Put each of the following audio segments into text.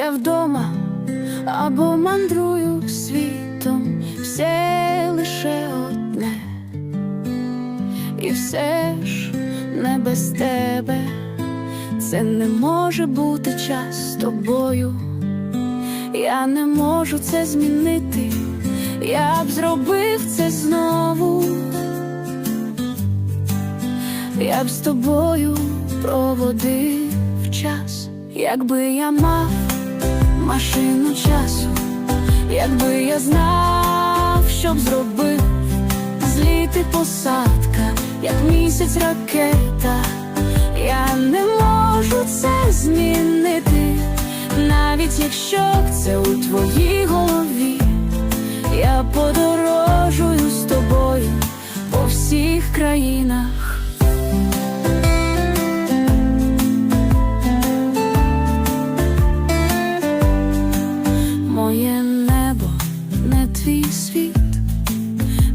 вдома або мандрую світом, все лише одне, і все ж не без тебе, це не може бути час з тобою. Я не можу це змінити, я б зробив це знову. Я б з тобою проводив час, якби я мав машину часу, якби я знав, що б зробив, зліти посадка, як місяць ракета, я не можу це змінити, навіть якщо це у твоїй голові, я подорожую з тобою по всіх країнах.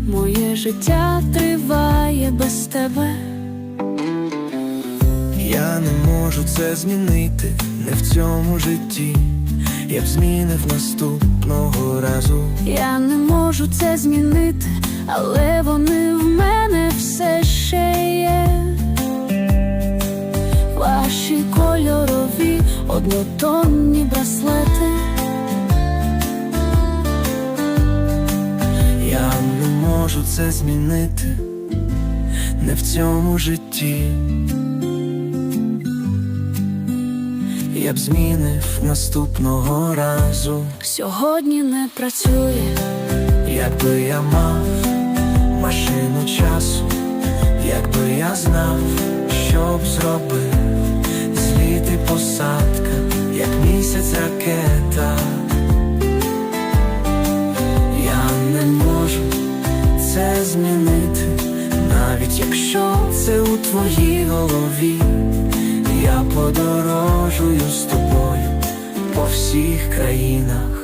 Моє життя триває без тебе. Я не можу це змінити, не в цьому житті. Я б змінив наступного разу. Я не можу це змінити, але вони в мене все ще є. Ваші кольорові однотонні браслети. Це змінити, не в цьому житті. Я б змінив наступного разу, Сьогодні не працює, якби я мав машину часу, якби я знав, що б зробив, зліти посадка, як місяць ракета. Якщо це у твоїй голові, я подорожую з тобою по всіх країнах.